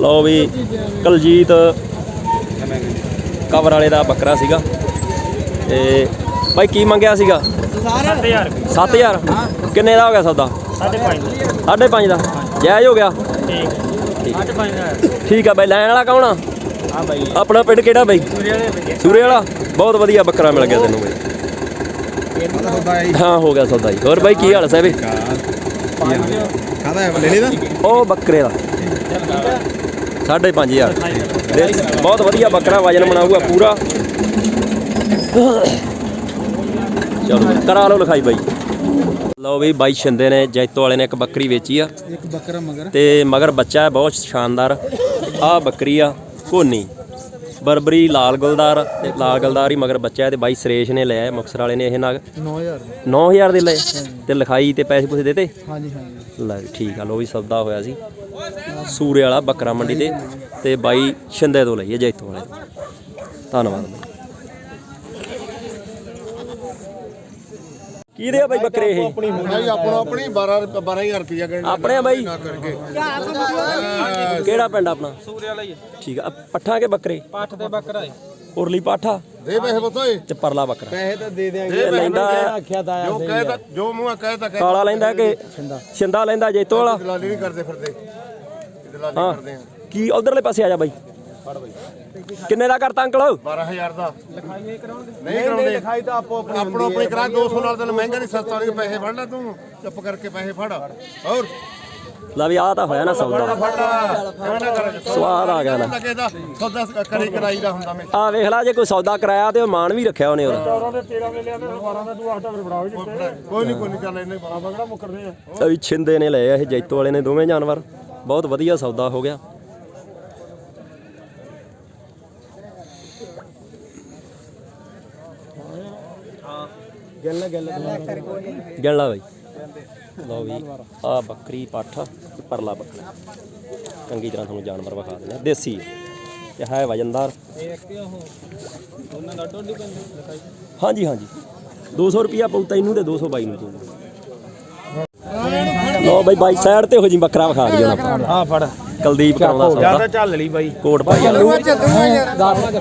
ਲਓ ਵੀ ਕਲਜੀਤ ਕਵਰ ਵਾਲੇ ਦਾ ਬੱਕਰਾ ਸੀਗਾ। ਤੇ ਬਾਈ ਕੀ ਮੰਗਿਆ ਸੀਗਾ? 7000 7000 ਕਿੰਨੇ ਦਾ ਹੋ ਗਿਆ ਸੌਦਾ? 5.5 ਸਾਢੇ ਪੰਜ ਦਾ। ਜਾਇਜ਼ ਹੋ ਗਿਆ? ਠੀਕ। 8.5 ਦਾ। ਠੀਕ ਆ ਬਾਈ ਲੈਣ ਵਾਲਾ ਕੌਣ ਆ? ਹਾਂ ਬਾਈ। ਆਪਣਾ ਪਿੰਡ ਕਿਹੜਾ ਬਾਈ? ਸੂਰੇ ਵਾਲੇ ਬੱਚੇ ਸੂਰੇ ਵਾਲਾ? ਬਹੁਤ ਵਧੀਆ ਬੱਕਰਾ ਮਿਲ ਗਿਆ ਤੈਨੂੰ ਬਾਈ। ਹਾਂ। ਹੋ ਗਿਆ ਸੌਦਾ ਜੀ। ਹੋਰ ਬਾਈ ਕੀ ਹਾਲ ਸਾਹਿਬ? ਖਾਦਾ ਹੈ? ਲੈ ਦਾ? ਉਹ ਬੱਕਰੇ ਦਾ। ਸਾਢੇ ਪੰਜ ਹਜ਼ਾਰ। ਤੇ ਬਹੁਤ ਵਧੀਆ ਬੱਕਰਾ ਵਜਨ ਬਣਾਊਗਾ ਪੂਰਾ। ਚਲੋ ਕਰਾ ਲਓ ਲਿਖਾਈ ਬਾਈ। ਲਓ ਵੀ ਬਾਈ ਛਿੰਦੇ ਨੇ ਜੈਤੋ ਵਾਲੇ ਨੇ ਇੱਕ ਬੱਕਰੀ ਵੇਚੀ ਆ। ਇੱਕ ਬੱਕਰਾ ਮਗਰ। ਤੇ ਮਗਰ ਬੱਚਾ ਹੈ ਬਹੁਤ ਸ਼ਾਨਦਾਰ। ਆ ਬੱਕਰੀ ਆ ਕੋਨੀ ਬਰਬਰੀ ਲਾਲ ਗੁਲਦਾਰ ਤੇ ਲਾਲ ਗੁਲਦਾਰ ਹੀ ਮਗਰ ਬੱਚਾ ਹੈ ਤੇ ਬਾਈ ਸਰੇਸ਼ ਨੇ ਲਿਆ ਹੈ, ਮੁਕਤਸਰ ਵਾਲੇ ਨੇ ਇਹ ਨਗ 9000 9000 ਦੇ। ਲਏ ਤੇ ਲਿਖਾਈ ਤੇ ਪੈਸੇ ਪੂਸੇ ਦੇਤੇ? ਹਾਂਜੀ ਹਾਂਜੀ। ਲੈ ਠੀਕ ਆ ਲੋ ਵੀ ਸੌਦਾ ਹੋਇਆ ਸੀ। ਸੂਰੇ ਵਾਲਾ ਬੱਕਰਾ ਮੰਡੀ ਤੇ ਤੇ ਬਾਈ ਸ਼ਿੰਦੇ ਤੋਂ ਲਈਏ ਜੈਤੋ ਵਾਲੇ ਤੋਂ। ਧੰਨਵਾਦ। ਕੀ ਦੇ ਆ ਬਾਈ ਬੱਕਰੇ ਇਹ? ਭਾਈ ਆਪਣਾ ਆਪਣੀ 12 12000 ਰੁਪਇਆ ਗਣ ਆਪਣੇ ਆ ਬਾਈ? ਕਰਕੇ। ਕਿਹੜਾ ਪਿੰਡ ਆਪਣਾ? ਸੂਰੇ ਵਾਲਾ ਹੀ ਠੀਕ ਆ। ਪੱਠਾ ਕੇ ਬੱਕਰੇ? ਪੱਠ ਤੇ ਬੱਕਰਾ ਹੈ ਉਰਲੀ ਪਾਠਾ? ਦੇ ਪੈਸੇ ਬਤੋਏ ਤੇ ਪਰਲਾ ਬੱਕਰਾ। ਪੈਸੇ ਤਾਂ ਦੇ ਦਿਆਂਗੇ। ਇਹ ਲੈਂਦਾ ਆਖਿਆ ਦਾ ਜੋ ਕਹਿਤਾ ਜੋ ਮੂੰਹ ਕਹਿਤਾ ਕਹਿ ਕਾਲਾ ਲੈਂਦਾ ਕਿ ਛਿੰਦਾ ਲੈਂਦਾ ਜੈਤੋ ਵਾਲਾ? ਦਲਾਲੀ ਨਹੀਂ ਕਰਦੇ ਫਿਰਦੇ। ਦਲਾਲੀ ਹਾਂ। ਕਰਦੇ ਆ। ਕੀ ਉਧਰਲੇ ਪਾਸੇ ਆ ਜਾ ਬਾਈ? ਕਿੰਨੇ ਦਾ ਕਰਤਾ ਅੰਕਲ? 12000 ਦਾ। ਲਿਖਾਈ ਕਰਾਉਣਗੇ ਨਹੀਂ ਕਰਾਉਂਦੇ। ਲਿਖਾਈ ਤਾਂ ਆਪੋ ਆਪਣੀ ਆਪਣੋ ਆਪਣੀ ਕਰਾ 200 ਨਾਲ ਤੈਨੂੰ ਮਹਿੰਗਾ ਨਹੀਂ ਸਸਤਾ ਨਹੀਂ ਪੈਸੇ ਫੜ ਲੈ ਤੂੰ। ਚੁੱਪ ਕਰਕੇ ਪੈਸੇ ਫੜ। ਹੋਰ। ਲੈ ਵੀ ਆ ਤਾਂ ਹੋਇਆ ਨਾ ਸੌਦਾ। ਸਵਾਦ ਆ ਗਿਆ ਨਾ। ਲੱਗੇ ਦਾ ਸੌਦਾ ਕਰੀ ਕਰਾਈ ਦਾ ਹੁੰਦਾ ਮੈਂ ਆ ਵੇਖ ਲਾ ਜੇ ਕੋਈ ਸੌਦਾ ਕਰਾਇਆ ਤੇ ਉਹ ਮਾਨ ਵੀ ਰੱਖਿਆ ਉਹਨੇ ਉਹਦਾ ਕੋਈ ਨਹੀਂ ਕੋਈ ਨਹੀਂ ਚੱਲ ਇਹਨੇ ਬੜਾ ਬਗੜਾ ਮੁੱਕਰਦੇ ਆ? ਵੀ ਛਿੰਦੇ ਨੇ ਲਏ ਇਹ ਜੈਤੋ ਵਾਲੇ ਨੇ ਦੋਵੇਂ ਜਾਨਵਰ। ਬਹੁਤ ਵਧੀਆ ਸੌਦਾ ਹੋ ਗਿਆ। ਗਿਣ ਬਾਈ। ਲਓ ਵੀ, ਆ ਬੱਕਰੀ ਪੱਠ ਤੇ ਪਰਲਾ ਬੱਕਰਾ। ਚੰਗੀ ਤਰ੍ਹਾਂ ਤੁਹਾਨੂੰ ਜਾਨਵਰ ਵਿਖਾ ਦਿੰਦੇ ਆ ਦੇਸੀ ਤੇ ਹੈ ਵਜਨਦਾਰ। ਹਾਂਜੀ ਹਾਂਜੀ। 200 ਰੁਪਿਆ ਪਊ ਤੈਨੂੰ ਤੇ 200 ਬਾਈ ਨੂੰ ਤੂੰ ਲਓ ਬਾਈ ਬਾਈ ਸਾਈਡ ਤੇ ਹੋ ਜੀ ਬੱਕਰਾ ਵਿਖਾ ਦਿਓ ਆਪਾਂ ਹਾਂ ਫੜ। ਕੁਲਦੀਪ ਕਰਾਉਂਦਾ ਸੌਦਾ। ਜ਼ਿਆਦਾ ਚੱਲ ਲਈ ਬਾਈ। ਕੋਟ ਭਾਈ ਵਾਲਾ।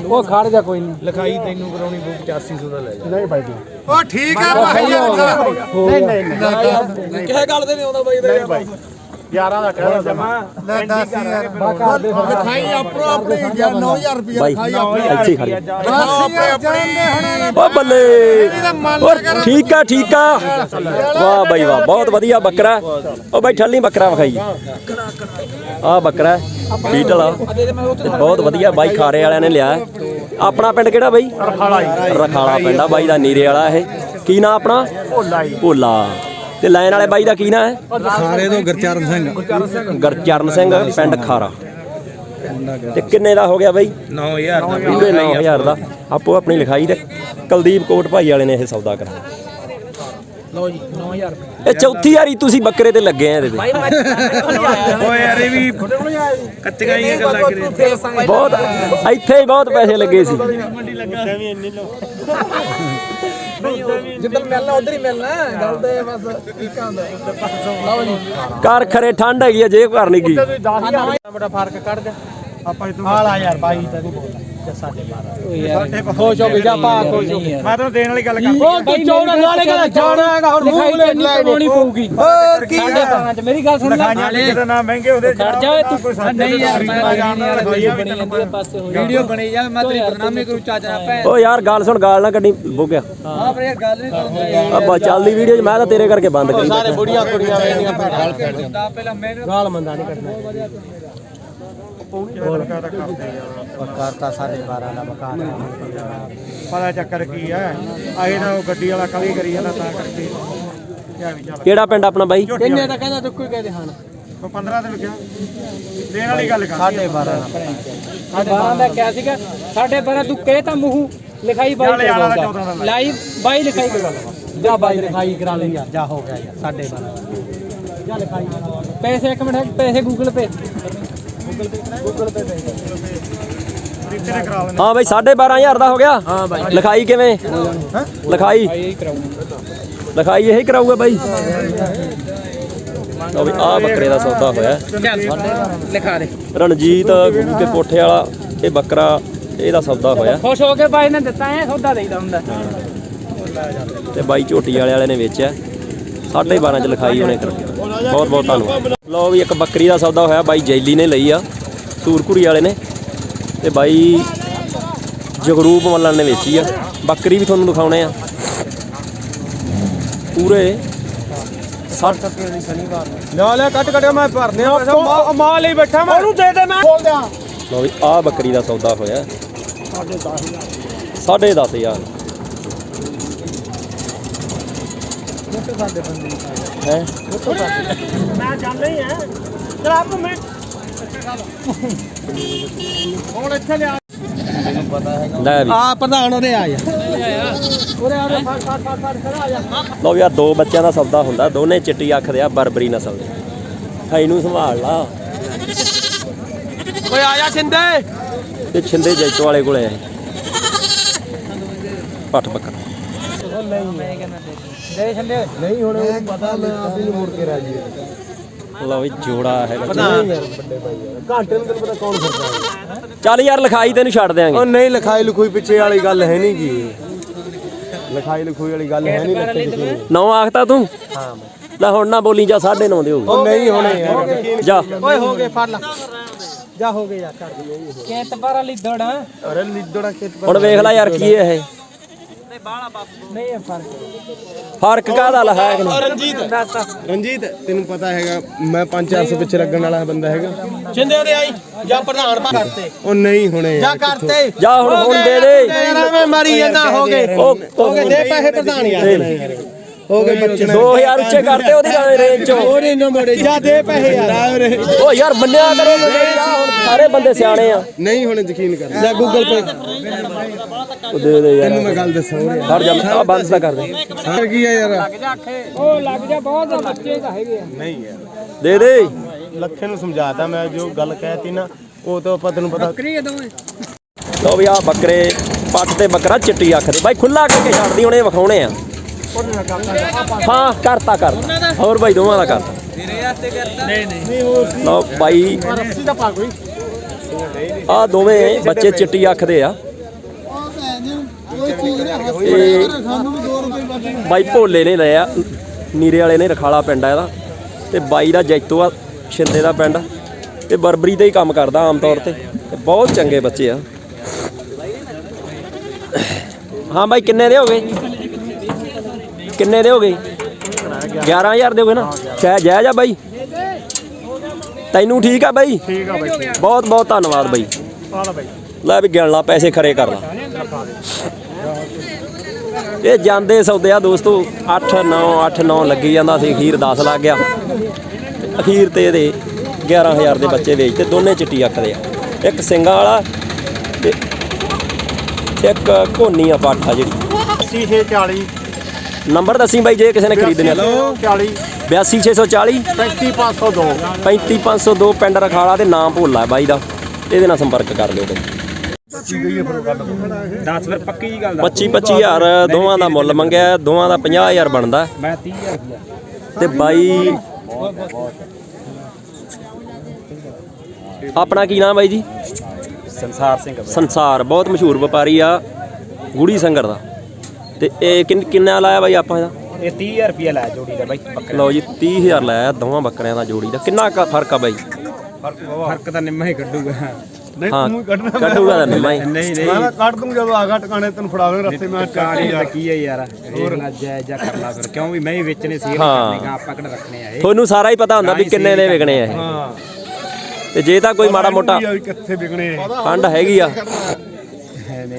ਉਹ ਖੜ ਜਾ ਕੋਈ ਨਹੀਂ। ਲਿਖਾਈ ਤੈਨੂੰ ਕਰਾਉਣੀ ਪਊ 8500 ਦਾ ਲੈ ਜਾ। ਉਹ ਠੀਕ ਆ ਭਾਈ। ਨਹੀਂ ਨਹੀਂ ਨਹੀਂ। ਕਿਹ ਗੱਲ ਤੇ ਨਹੀਂ ਆਉਂਦਾ ਬਾਈ ਦੇ ਬਾਈ 11 ਦਾ ਕਹਿ ਜਮਾ। ਲੈ 10000 ਲਿਖਾਈ ਆਪਣੋ ਆਪਣੀ 9000 ਰੁਪਇਆ ਬਾਈ ਲਿਖਾਈ ਆਪਣੀ। ਇੱਥੇ ਹੀ ਖੜੀ ਆਪਣੀ ਆਪਣੀ ਓ ਬੱਲੇ ਓ ਠੀਕ ਆ ਠੀਕ ਆ। ਵਾਹ ਬਾਈ ਵਾਹ। ਬਹੁਤ ਵਧੀਆ ਬੱਕਰਾ। ਓ ਬਾਈ ਠੱਲੀ ਬੱਕਰਾ ਵਿਖਾਈ। ਆ ਬੱਕਰਾ ਬੀਟਲ ਆ। ਬਹੁਤ ਵਧੀਆ ਬਾਈ ਖਾਰੇ ਵਾਲਿਆਂ ਨੇ ਲਿਆ। ਆਪਣਾ ਪਿੰਡ ਕਿਹੜਾ ਬਾਈ? ਰਖਾਲਾ ਰਖਾਲਾ ਪਿੰਡ ਆ ਬਾਈ ਦਾ ਨੀਰੇ ਵਾਲਾ ਇਹ। ਕੀ ਨਾਂ ਆਪਣਾ? ਭੋਲਾ ਭੋਲਾ। ਤੇ ਲਾਈਨ ਵਾਲੇ ਬਾਈ ਦਾ ਕੀ ਨਾਂ ਹੈ? ਸਾਰੇ ਤੋਂ ਗੁਰਚਰਨ ਸਿੰਘ। ਗਰਚਰਨ ਸਿੰਘ ਪਿੰਡ ਖਾਰਾ। ਤੇ ਕਿੰਨੇ ਦਾ ਹੋ ਗਿਆ ਬਾਈ? 9000 ਦਾ। ਪੂਰੇ 9000 ਦਾ। ਆਪੋ ਆਪਣੀ ਲਿਖਾਈ ਤੇ ਕੁਲਦੀਪ ਕੋਟ ਭਾਈ ਵਾਲੇ ਨੇ ਇਹ ਸੌਦਾ ਕਰਾਇਆ। ਲਓ ਜੀ 9000 ਇਹ ਚੌਥੀ ਵਾਰੀ ਤੁਸੀਂ ਬੱਕਰੇ ਤੇ ਲੱਗੇ ਆ ਇਹਦੇ ਤੇ। ਓਏ ਯਾਰ ਇਹ ਵੀ ਕੱਚੀਆਂ ਹੀ ਗੱਲਾਂ ਕਰੀ ਬਹੁਤ ਇੱਥੇ ਹੀ ਬਹੁਤ ਪੈਸੇ ਲੱਗੇ ਸੀ। ਜਿੱਦਣ ਮਿਲਣਾ ਉਧਰ ਹੀ ਮਿਲਣਾ ਗੱਲ ਤੇ ਬਸ ਠੀਕ ਹੁੰਦਾ। ਲਓ ਜੀ। ਕਰ ਖਰੇ ਠੰਡ ਹੈਗੀ ਆ ਜੇ ਘਰ ਨਹੀਂ ਗਈ। ਬੜਾ ਫ਼ਰਕ ਕੱਢ ਦੇ। ਆਪਾਂ ਇਤੋਂ ਹਾਲਾ ਯਾਰ ਬਾਈ ਤਾਂ ਨਹੀਂ ਬੋਲਦਾ। ਸਾਡੇ ਬਾਹਰ ਖੁਸ਼ ਹੋ ਗਿਆ ਪਾ ਖੁਸ਼ ਹੋ ਮੈਂ ਤੈਨੂੰ ਦੇਣ ਵਾਲੀ ਗੱਲ ਕਰਦਾ। ਉਹ ਤੂੰ ਚੌੜਾ ਨਾਲੇ ਕਹਿੰਦਾ ਜਾਣਾ ਹੈਗਾ ਹੁਣ ਮੂੰਹ ਲੈ ਨਹੀਂ ਕਰਾਉਣੀ ਪਊਗੀ। ਹੋਰ ਕੀ ਸਾਡੇ ਪਾਣਾ ਚ ਮੇਰੀ ਗੱਲ ਸੁਣ ਲੈ। ਕਿਤੇ ਨਾ ਮਹਿੰਗੇ ਉਹਦੇ ਖੜ ਜਾ ਤੂੰ। ਨਹੀਂ ਯਾਰ ਮੈਂ ਵੀਡੀਓ ਬਣੀ ਜਾਂਦੀ ਆ ਪਾਸੇ ਹੋ ਵੀਡੀਓ ਬਣੀ ਜਾ ਮੈਂ ਤੇਰੀ ਬਦਨਾਮੀ ਕਰੂ ਚਾਚਾ ਭੈਣ। ਓ ਯਾਰ ਗੱਲ ਸੁਣ ਗਾਲ ਨਾ ਕੱਢੀ ਬੁੱਗਿਆ ਹਾਂ ਪਰ ਇਹ ਗੱਲ ਨਹੀਂ ਕਰਦਾ ਅੱਬਾ ਚੱਲਦੀ ਵੀਡੀਓ 'ਚ ਮੈਂ ਤਾਂ ਤੇਰੇ ਕਰਕੇ ਬੰਦ ਕਰੀ ਬੈਠਾ। ਬੁੜੀਆਂ ਕੁੜੀਆਂ ਵੇਖਦੀਆਂ ਭੈਣਾਂ ਦਾ ਪਹਿਲਾਂ ਮੈਨੂੰ ਗਾਲ ਮੰਦਾ ਨਹੀਂ ਕੱਢਣਾ। ਕਰਤਾ ਸਾਡੇ 12 ਦਾ ਮਕਾਨ ਪਤਾ ਚੱਕਰ ਕੀ ਹੈ ਆਏ ਨਾ ਉਹ ਗੱਡੀ ਵਾਲਾ ਕਲੀ ਕਰੀ ਜਾਂਦਾ ਤਾਂ ਕਰਕੇ। ਕਿਆ ਵੀ ਚੱਲ। ਕਿਹੜਾ ਪਿੰਡ ਆਪਣਾ ਬਾਈ? ਕਿੰਨੇ ਤਾਂ ਕਹਿੰਦਾ ਤੂੰ ਕੋਈ ਕਹਦੇ ਹਾਂ ਉਹ 15 ਤੇ ਲਿਖਿਆ ਦੇਣ ਵਾਲੀ ਗੱਲ ਕਰ। ਸਾਡੇ 12 ਸਾਡੇ 12 ਦਾ ਕਿਹਾ ਸੀਗਾ ਸਾਡੇ 12 ਤੂੰ ਕਹਿ ਤਾਂ ਮੂੰਹ ਲਿਖਾਈ ਬਾਈ ਚੱਲ ਯਾਰ, ਕਰਵਾ ਚੌਦਾਂ ਦਾ ਲੈ। ਲਾਈ ਬਾਈ ਲਿਖਾਈ ਕਰਵਾ ਜਾ ਬਾਈ ਲਿਖਾਈ ਕਰਾ ਲਈ ਯਾਰ ਜਾ ਹੋ ਗਿਆ ਯਾਰ ਸਾਡੇ 12 ਜਾ ਲਿਖਾਈ ਪੈਸੇ ਇੱਕ ਮਿੰਟ ਪੈਸੇ ਗੂਗਲ ਪੇ ਹਾਂ। ਬਾਈ 12500 ਦਾ ਹੋ ਗਿਆ? ਹਾਂ ਬਾਈ। ਲਿਖਾਈ ਕਿਵੇਂ? ਲਿਖਾਈ। ਲਿਖਾਈ ਇਹੀ ਕਰਾਊਗਾ ਬਾਈ? ਲਓ ਵੀ ਆਹ ਬੱਕਰੇ ਦਾ ਸੌਦਾ ਹੋਇਆ। ਲਿਖਾ ਦੇ। ਰਣਜੀਤ ਗੁਰੂ ਕੇ ਕੋਠੇ ਵਾਲਾ ਇਹ ਬੱਕਰਾ ਇਹਦਾ ਸੌਦਾ ਹੋਇਆ। ਖੁਸ਼ ਹੋ ਕੇ ਬਾਈ ਨੇ ਦਿੱਤਾ ਐ ਸੌਦਾ ਦੇਈਦਾ ਹੁੰਦਾ। ਤੇ ਬਾਈ ਝੋਟੀ ਵਾਲੇ ਵਾਲੇ ਨੇ ਵੇਚਿਆ। 12.5 ਚ ਲਿਖਾਈ ਉਹਨੇ। ਕਰ ਬਹੁਤ ਬਹੁਤ ਧੰਨਵਾਦ। ਲਓ ਵੀ ਇੱਕ ਬੱਕਰੀ ਦਾ ਸੌਦਾ ਹੋਇਆ ਬਾਈ ਜੈਲੀ ਨੇ ਲਈ ਆ ਸੂਰਕੁੜੀ ਵਾਲੇ ਨੇ। ਤੇ ਬਾਈ ਜਗਰੂਪ ਮੱਲਣ ਨੇ ਵੇਚੀ ਆ। ਬੱਕਰੀ ਵੀ ਤੁਹਾਨੂੰ ਦਿਖਾਉਣੇ ਆ। ਪੂਰੇ 60 ਲੈ ਲੈ ਕੱਟ ਕੱਟ ਮੈਂ ਭਰਨੇ ਆ ਮਾਲ ਹੀ ਬੈਠਾ ਮੈਂ। ਉਹਨੂੰ ਦੇ ਦੇ ਮੈਂ। ਬੋਲ ਦਿਆਂ। ਲਓ ਵੀ ਆਹ ਬੱਕਰੀ ਦਾ ਸੌਦਾ ਹੋਇਆ। 10000 10500 ਹੈ? ਮੈਂ ਜਾਂਦਾ ਹੀ ਆ। ਚਲਾ ਤੂੰ ਮੈਂ ਹੁਣ ਇੱਥੇ ਲਿਆ। ਲੈ ਵੀ। ਆ ਪ੍ਰਧਾਨ ਉਹਦੇ ਆ ਯਾਰ ਉਰੇ ਆ ਫੜ ਫੜ ਫੜ ਫੜ ਖੜਾ ਆ ਜਾ। ਲਓ ਵੀ ਆ ਦੋ ਬੱਚਿਆਂ ਦਾ ਸੌਦਾ ਹੁੰਦਾ। ਦੋਨੇ ਚਿੱਟੀ ਅੱਖ ਦੇ ਆ ਬਰਬਰੀ ਨਸਲ ਦੇ ਭਾਈ ਨੂੰ ਸੰਭਾਲ ਲਾ। ਓਏ ਆ ਜਾ ਸਿੰਦੇ ਤੇ ਛਿੰਦੇ ਜੈਤੋ ਵਾਲੇ ਕੋਲੇ ਆ ਇਹ। ਪੱਠ ਬੱਕਰਾ ਦੇ ਛੰਦੇ ਨਹੀਂ ਹੁਣ ਉਹ ਪਤਾ ਮੈਂ ਆਪੀ ਨੂੰ ਮੁੜ ਕੇ ਰਾਜੀ ਲਓ ਵੀ ਜੋੜਾ ਯਾਰ ਵੱਡੇ ਭਾਈ ਯਾਰ। ਘੰਟੇ ਨੂੰ ਤੈਨੂੰ ਪਤਾ ਕੌਣ ਫਿਰਦਾ ਹੈ। ਚੱਲ ਯਾਰ ਲਿਖਾਈ ਤੈਨੂੰ ਛੱਡ ਦਿਆਂਗੇ। ਉਹ ਨਹੀਂ ਲਿਖਾਈ ਲਖੂਈ ਪਿੱਛੇ ਵਾਲੀ ਗੱਲ ਹੈ ਨਹੀਂ ਜੀ ਲਿਖਾਈ ਲਖੂਈ ਵਾਲੀ ਗੱਲ ਹੈ ਨਹੀਂ ਨੌ। ਆਖਤਾ ਤੂੰ? ਹਾਂ। ਲੈ ਹੁਣ ਨਾ ਬੋਲੀ ਜਾ 9.5 ਦੇ ਹੋਊਗੀ ਉਹ ਨਹੀਂ ਹੋਣੇ ਯਾਰ। ਜਾ। ਓਏ ਹੋ ਗਏ ਫੜ ਲਾ। ਜਾ ਹੋ ਗਏ ਯਾਰ ਕਰ ਦੇ। ਕੇਤ ਪਰ ਵਾਲੀ ਦੜ ਅਰੇ ਲਿੱਦੜਾ ਖੇਤ ਹੁਣ ਵੇਖ ਲੈ ਯਾਰ ਕੀ ਇਹ। ਨਹੀਂ ਇਹ ਫ਼ਰਕ ਫ਼ਰਕ ਕਾਹਦਾ ਲਾ ਹੈ ਕਿ ਨਹੀਂ? ਰਣਜੀਤ। ਰਣਜੀਤ ਤੈਨੂੰ ਪਤਾ ਹੈਗਾ ਮੈਂ 5-400 ਪਿੱਛੇ ਲੱਗਣ ਵਾਲਾ ਬੰਦਾ ਹੈਗਾ। ਜਿੰਦੇ ਉਹਦੇ ਆਈ ਜਾਂ ਪ੍ਰਧਾਨ ਪਾ ਕਰਤੇ ਉਹ ਨਹੀਂ ਹੋਣੇ ਜਾਂ ਕਰਤੇ। ਜਾ ਹੁਣ ਹੁਣ ਦੇ ਦੇ। ਐਵੇਂ ਮਾਰੀ ਜਾਂਦਾ ਹੋ ਗਏ। ਉਹ ਹੋ ਗਏ ਦੇ ਪੈਸੇ ਪ੍ਰਧਾਨ ਯਾਰ ਹੋ ਗਏ ਬੱਚੇ 2000 ਉੱਚੇ ਕਰਦੇ ਉਹਦੀ ਰੇਂਜ ਚੋਂ। ਉਹਨੇ ਨਾ ਮੜੇ ਜਾ ਦੇ ਪੈਸੇ ਯਾਰ। ਓ ਯਾਰ ਮੰਨਿਆ ਕਰੋ ਬੰਦੇ ਜਾ ਹੁਣ ਸਾਰੇ ਬੰਦੇ ਸਿਆਣੇ ਆ। ਨਹੀਂ ਹੁਣ ਯਕੀਨ ਕਰ। ਜਾ ਗੂਗਲ ਪੇ ਉਹ ਦੇ ਦੇ ਯਾਰ। ਤੈਨੂੰ ਮੈਂ ਗੱਲ ਦੱਸਾਂ। ਹਟ ਜਾ ਆ ਬੰਦ ਨਾ ਕਰ ਦੇ। ਸਰ ਕੀ ਆ ਯਾਰ ਉਹ ਲੱਗ ਜਾ ਬਹੁਤ ਬੱਚੇ ਤਾਂ ਹੈਗੇ ਆ। ਨਹੀਂ ਯਾਰ। ਦੇ ਦੇ। ਲੱਖੇ ਨੂੰ ਸਮਝਾਤਾ ਮੈਂ ਜੋ ਗੱਲ ਕਹਿਤੀ ਨਾ ਉਹ ਤਾਂ ਆਪਾਂ ਤੈਨੂੰ ਪਤਾ ਕਰੀ ਦੋਵੇਂ। ਲਓ ਵੀ ਆ ਬੱਕਰੇ ਪੱਟ ਤੇ ਬੱਕਰਾ ਚਿੱਟੀ ਅੱਖ ਦੇ। ਬਾਈ ਖੁੱਲਾ ਕਰਕੇ ਛੱਡਦੀ ਹੁਣ ਇਹ ਵਿਖਾਉਣੇ ਆ। ਹਾਂ, ਕਰਤਾ ਕਰ ਹੋਰ ਬਾਈ, ਦੋਵਾਂ ਦਾ ਕਰਤਾ। ਤੇਰੇ ਵਾਸਤੇ ਕਰਤਾ ਨਹੀਂ ਨਹੀਂ ਲਓ ਬਾਈ। ਰੱਸੀ ਦਾ ਪਾ ਕੋਈ ਆ ਦੋਵੇਂ ਬੱਚੇ ਚਿੱਟੀ ਅੱਖ ਦੇ ਆ। ਇਹ ਬਾਈ ਭੋਲੇ ਨੇ ਲਿਆ ਨੀਰੇ ਵਾਲੇ ਨੇ ਰਖਾਲਾ ਪਿੰਡ ਆ ਇਹਦਾ। ਤੇ ਬਾਈ ਦਾ ਜੈਤੋ ਆ, ਛਿੰਦੇ ਦਾ ਪਿੰਡ। ਤੇ ਬਰਬਰੀ ਦਾ ਹੀ ਕੰਮ ਕਰਦਾ ਆਮ ਤੌਰ ਤੇ। ਬਹੁਤ ਚੰਗੇ ਬੱਚੇ ਆ। ਹਾਂ ਬਾਈ, ਕਿੰਨੇ ਦੇ ਹੋ ਗਏ ਕਿੰਨੇ ਦੇ ਹੋ ਗਏ? 11000 ਦੇ ਹੋ ਗਏ ਨਾ? ਸ਼ਾਇਦ ਜਾਇਜ਼ ਆ ਬਾਈ। ਤੈਨੂੰ ਠੀਕ ਆ ਬਾਈ? ਠੀਕ ਆ ਬਾਈ ਬਹੁਤ ਬਹੁਤ ਧੰਨਵਾਦ ਬਾਈ। ਲੈ ਵੀ ਗਿਣ ਲਾ ਪੈਸੇ ਖਰੇ ਕਰ ਲਾ। ਇਹ ਜਾਂਦੇ ਸੌਦੇ ਆ ਦੋਸਤੋ। 8 9 8 9 ਲੱਗੀ ਜਾਂਦਾ ਸੀ ਅਖੀਰ 10 ਲੱਗ ਗਿਆ। ਅਖੀਰ ਤੇ ਇਹਦੇ 11000 ਦੇ ਬੱਚੇ ਵੇਚਤੇ ਦੋਨੇ ਚਿੱਟੀ ਅੱਖ ਦੇ ਆ। ਇੱਕ ਸਿੰਘਾਂ ਵਾਲਾ ਤੇ ਇੱਕ ਕੋਨੀ ਆ ਪਾਠਾ ਜਿਹੜੀ। 8640 ਨੰਬਰ ਦੱਸੀ ਬਾਈ ਜੇ ਕਿਸੇ ਨੇ ਖਰੀਦਣੇ ਆ। 40 82640 35502 35502 ਪਿੰਡ ਰਖਾਲਾ ਤੇ ਨਾਮ ਭੋਲਾ ਬਾਈ ਦਾ। ਇਹਦੇ ਨਾਲ ਸੰਪਰਕ ਕਰ ਲਿਓ ਬਾਈ 10 ਫਿਰ ਪੱਕੀ ਜੀ ਗੱਲ 25 25000 ਦੋਵਾਂ ਦਾ ਮੁੱਲ ਮੰਗਿਆ ਦੋਵਾਂ ਦਾ 50000 ਬਣਦਾ। ਮੈਂ 30000 ਰੁਪਇਆ ਤੇ ਬਾਈ ਆਪਣਾ ਕੀ ਨਾਮ ਬਾਈ ਜੀ? ਸੰਸਾਰ ਸਿੰਘ ਸੰਸਾਰ ਬਹੁਤ ਮਸ਼ਹੂਰ ਵਪਾਰੀ ਆ ਗੁੜੀ ਸੰਗਰ ਦਾ। ਤੇ ਇਹ ਕਿੰਨ ਕਿੰਨਾ ਲਾਇਆ ਬਾਈ ਆਪਾਂ ਇਹਦਾ? ਇਹ 30000 ਰੁਪਇਆ ਲੈ ਜੋੜੀ ਦਾ ਬਾਈ ਬੱਕਰਾ ਲਓ ਜੀ 30000 ਲਾਇਆ ਦੋਵਾਂ ਬੱਕਰਿਆਂ ਦਾ ਜੋੜੀ ਦਾ। ਕਿੰਨਾ ਕੁ ਫ਼ਰਕ ਆ ਬਾਈ? ਫ਼ਰਕ ਤਾਂ ਨਿੰਮਾ ਹੀ ਕੱਢੂਗਾ। ਨਹੀਂ ਹਾਂ ਤੂੰ ਕੱਢਣਾ ਕੱਢੂਗਾ ਤਾਂ ਨਿੰਮਾ ਹੀ। ਨਹੀਂ ਮੈਂ ਕੱਢ ਦੂੰ ਜਦੋਂ ਆਗਾ ਟਿਕਾਣੇ ਤੈਨੂੰ ਫੜਾਵੇ ਰਸਤੇ ਮੈਂ ਕਾਲੀ ਦਾ ਕੀ ਹੈ ਯਾਰ? ਵੇਖ ਲੈ ਜੈ ਜੈ ਕਰ ਲਾ ਫਿਰ। ਕਿਉਂ ਵੀ ਮੈਂ ਹੀ ਵੇਚਣੇ ਸੀ ਹਾਂ। ਕਰਨੇ ਆਪਾਂ ਕਿਹੜਾ ਰੱਖਣੇ ਆ ਇਹ? ਤੁਹਾਨੂੰ ਸਾਰਾ ਹੀ ਪਤਾ ਹੁੰਦਾ ਵੀ ਕਿੰਨੇ ਦੇ ਵਿਕਣੇ ਆ ਇਹ। ਹਾਂ। ਤੇ ਜੇ ਤਾਂ ਕੋਈ ਮਾੜਾ ਮੋਟਾ ਵੀ ਕਿੱਥੇ ਵਿਕਣੇ ਆ। ਠੰਡ ਹੈਗੀ ਆ।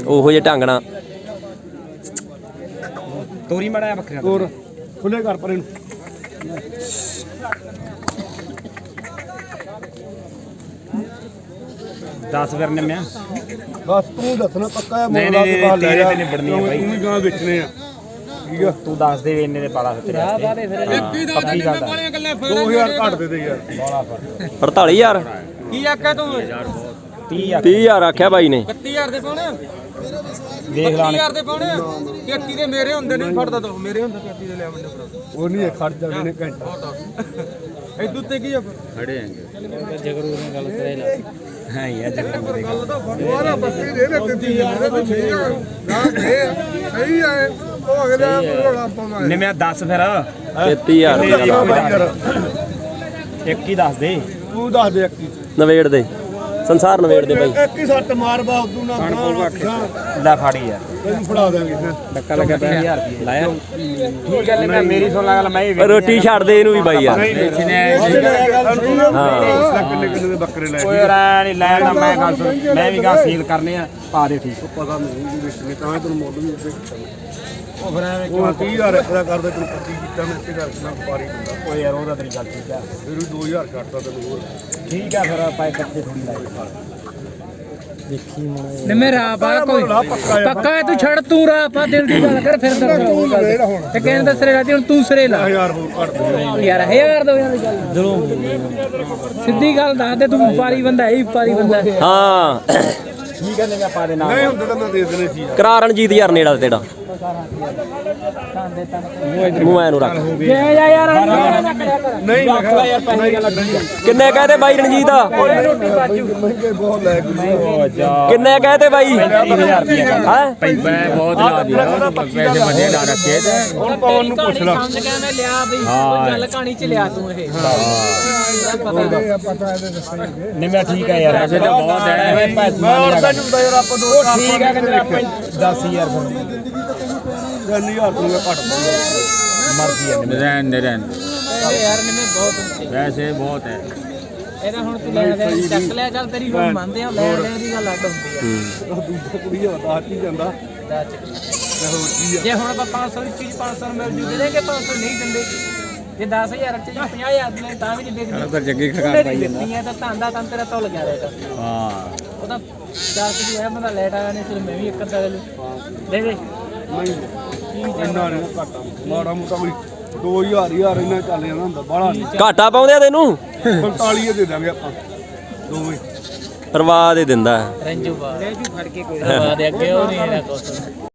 ਉਹੋ ਜੇ ਢੰਗ ਨਾਲ। ਤੋਰੀ ਮੜਾ ਬੱਕਰਾ ਹੋਰ ਖੁੱਲੇ ਕਰ ਪਰੇ ਨੂੰ। ਦਸ ਫਿਰ ਨਿੰਮਿਆ। ਬਸ ਤੂੰ ਦੱਸਣਾ ਪੱਕਾ ਹੈ ਨਹੀਂ, ਮੋੜਾ ਨਹੀਂ, ਲੈ ਤੇਰੇ ਤੇ ਨਿਬੜਨੀ ਆ ਬਾਈ। ਤੂੰ ਵੀ ਗਾਂ ਵੇਚਣੇ ਆ। ਠੀਕ ਆ? ਤੂੰ ਦੱਸ ਦੇ ਵੀ ਇੰਨੇ ਦੇ ਪਾਲਾ ਫਿਰ ਤੇਰੇ ਵਾਸਤੇ ਪੱਕੀ ਗੱਲ ਆ। 2000 ਘੱਟ ਦੇ ਦੇ ਯਾਰ। 48000 ਕੀ ਆਖਿਆ ਤੂੰ? 30 ਆ 30000 ਆਖਿਆ ਬਾਈ ਨੇ। 30000 ਦੇ ਪਾਉਣੇ ਦੇਖ ਲਾ। 30000 ਦੇ ਪਾਉਣੇ 33 ਦੇ ਮੇਰੇ ਹੁੰਦੇ ਨਹੀਂ ਫੜਦਾ ਤੂੰ ਮੇਰੇ ਹੁੰਦੇ 33 ਦੇ ਲਿਆ ਮੈਨੂੰ ਫੜਾ ਉਹ ਨਹੀਂ ਖੜ ਜਾਂਦੇ ਨੇ ਘੰਟਾ। ਇਦੋਂ ਤੇ ਕੀ ਆ ਜਗਰੂ ਨੇ ਗੱਲ ਕਰੇ ਲਾ। ਹਾਂ ਯਾਰ ਗੱਲ ਤਾਂ ਫਰਵਾਰਾ ਬੱਤੀ ਦੇ ਦੇ ਦਿੱਤੀ ਹੈ ਤਾਂ ਸਹੀ ਆ। ਨਾ ਦੇ ਸਹੀ ਆ ਉਹ ਅਗਲੇ ਰੋਲਾ ਪਾਉਂਦਾ ਹੈ। ਨਿਮਿਆ 10 ਫਿਰ। 33000 ਰੁਪਏ ਇੱਕ ਹੀ ਦੱਸ ਦੇ। ਤੂੰ ਦੱਸ ਦੇ ਅੱਕੀ ਨਵੇੜ ਦੇ। ਸੰਸਾਰ ਨਵੇੜ ਦੇ ਬਾਈ। ਇੱਕ ਹੀ ਸੱਟ ਮਾਰ ਬਾ ਉਦੋਂ ਨਾ ਲੈ ਫਾੜੀ ਯਾਰ ਤੈਨੂੰ ਫੜਾ ਦਾਂਗੇ ਧੱਕਾ ਲੱਗਾ 20000 ਰੁਪਏ ਲਾਇਆ? ਠੀਕ ਹੈ ਲੈ ਮੇਰੀ ਸੁਣ ਲਾ ਗੱਲ ਮੈਂ ਵੀ ਰੋਟੀ ਛੱਡ ਦੇ ਇਹਨੂੰ ਵੀ ਬਾਈ ਯਾਰ ਹਾਂ। ਕਿੰਨੇ ਕਿੰਨੇ ਦੇ ਬੱਕਰੇ ਲੈ ਓਏ ਰਾਂ ਨਹੀਂ ਲੈ ਤਾਂ ਮੈਂ ਗੱਲ ਸੁਣ। ਮੈਂ ਵੀ ਗਾ ਸੀਲ ਕਰਨੇ ਆ ਪਾ ਦੇ ਠੀਕ। ਪਤਾ ਨਹੀਂ ਵੇਚਣੇ ਤਾਂ ਤੈਨੂੰ ਮੁੱਲ ਵੀ ਉਹ ਫਿਰ ਐਵੇਂ ਕਿਉਂ 30000 ਰੱਖਦਾ ਕਰਦਾ ਤੈਨੂੰ 25 ਕੀਤਾ ਮੈਂ ਇੱਥੇ ਰੱਖਣਾ ਵਪਾਰੀ ਹੁੰਦਾ ਓਏ ਯਾਰ ਉਹਦਾ ਤੇਰੀ ਗੱਲ ਠੀਕ ਆ। ਫਿਰ ਵੀ 2000 ਕੱਟਦਾ ਤੈਨੂੰ ਹੋਰ। ਠੀਕ ਆ ਫਿਰ ਆਪਾਂ ਇਕੱਠੇ ਥੋੜੀ ਲਾਈ ਨੇ ਮੇਰਾ ਪਾ ਕੋਈ ਪੱਕਾ ਹੈ ਤੂੰ ਛੱਡ ਤੂੰ ਰਾ ਪਾ ਦਿਲ ਦੀ ਗੱਲ ਕਰ ਫਿਰ ਦੱਸ ਉਹ ਗੱਲ ਤੇ ਕਹਿੰਦਾ ਸਿਰੇ ਲਾ ਹੁਣ ਤੂੰ ਸਿਰੇ ਲਾ। 1000 ਹੋਰ ਕੱਟ ਦੇ ਯਾਰ ਹਜ਼ਾਰ ਦੋ ਯਾਰ ਦੀ ਗੱਲ ਸਿੱਧੀ ਗੱਲ ਦੱਸ ਦੇ ਤੂੰ ਵਪਾਰੀ ਬੰਦਾ ਹੈ ਵਪਾਰੀ ਬੰਦਾ ਹੈ। ਠੀਕ ਹੈ ਨਿਮਿਆ ਪਾ ਦੇ ਨਾਲ? ਨਹੀਂ ਹੁੰਦਾ ਤਾਂ ਮੈਂ ਦੇ ਦੇਣੇ ਸੀ। ਕਰਾ ਰਣਜੀਤ ਯਾਰ ਨੇੜਾ ਤੇੜਾ ਮੂੰਹ ਐ ਨੂੰ ਰੱਖ ਨਹੀਂ ਕਿੰਨੇ ਕਹਤੇ ਬਾਈ ਰਣਜੀਤ ਬਾਜੂ ਮਹਿੰਗੇ ਬਹੁਤ ਲੈ ਕਿੰਨੇ ਕਹਤੇ ਬਾਈ? ਹੈ? ਬਹੁਤ ਲਾ ਦਿਆ ਪੈਸੇ ਵੱਡੇ ਲਾ ਰੱਖੇ ਤੇ ਹੁਣ ਪਵਨ ਨੂੰ ਪੁੱਛ ਲਾ ਮੈਂ ਲਿਆ ਬਈ ਗੱਲ ਕਹਾਣੀ ਚ ਲਿਆ ਤੂੰ ਇਹ ਹਾਂ ਪਤਾ ਪਤਾ ਇਹਦੇ ਦੱਸਣਗੇ ਨਿਮਿਆ ਠੀਕ ਹੈ ਯਾਰ ਪੈਸੇ ਤਾਂ ਬਹੁਤ ਹੈ ਮੈਂ ਹੋਰ ਤਾਂ ਹੁੰਦਾ ਯਾਰ ਆਪਾਂ ਦੋ ਠੀਕ ਹੈ ਕਿ ਆਪਾਂ 10000 ਫਿਰ 3000 ਤੂੰ ਘੱਟ ਮਰਜ਼ੀ ਹੈ ਰਹਿਣ ਦੇ ਰਹਿਣ ਇਹ ਯਾਰ ਨੇ ਮੈਂ ਬਹੁਤ ਵੈਸੇ ਬਹੁਤ ਹੈ। ਇਹਦਾ ਹੁਣ ਤੂੰ ਲੈਣ ਦੇ ਚੱਕ ਲਿਆ ਚੱਲ ਤੇਰੀ ਹੁਣ ਮੰਨਦੇ ਆ ਲੈਣ ਦੇਣ ਦੀ ਗੱਲ ਅੱਡ ਹੁੰਦੀ ਆ। ਦੂਜਾ ਕੁੜੀ ਆ ਦੱਸ। ਕੀ ਜਾਂਦਾ ਜੇ ਹੁਣ ਆਪਾਂ 500 ਦੀ ਚੀਜ਼ 500 ਮਿਲ ਜੂ ਦੇ ਦੇਗੇ 500 ਨਹੀਂ ਦਿੰਦੇ। ਜੇ 10000 ਚ ਜਾਂ 50000 ਦੇ ਤਾਂ ਵੀ ਨਹੀਂ ਵਿਕਦੀ ਤਾਂ ਜੱਗੀ ਖਗਾ ਪਾਈ ਜਾਂਦਾ ਤਾਂ ਧੰਦਾ ਤਾਂ ਤੇਰਾ ਤੋਂ ਲੱਗਿਆ ਰਹੇਗਾ ਹਾਂ। ਉਹ ਤਾਂ ਚਾਰ ਕੁ ਹੋਇਆ ਬੰਦਾ ਲੈਟ ਆਇਆ ਨਹੀਂ ਫਿਰ ਮੈਂ ਵੀ ਇੱਕ ਅੱਧਾ ਲੈ ਲੂ ਦੇ ਦੇ। ਇੰਨਾ ਨਹੀਂ ਘੱਟ। ਮਾੜਾ ਮੋਟਾ ਕੋਈ 2000 ਯਾਰ ਇੰਨਾ ਚੱਲ ਜਾਂਦਾ ਹੁੰਦਾ ਬਾਹਲਾ ਨਹੀਂ। ਘਾਟਾ ਪਾਉਂਦੇ ਆ ਤੈਨੂੰ? 45 ਦੇ ਦਾਂਗੇ ਆਪਾਂ ਦੋਵੇਂ। ਪਰਵਾਹ ਦੇ ਦਿੰਦਾ। ਰੰਜੂ ਬਾ ਰੰਜੂ ਫੜ ਕੇ ਕੋਈ ਰਵਾ ਦੇ ਅੱਗੇ ਉਹ ਨਹੀਂ ਇਹਦਾ ਕੁਛ।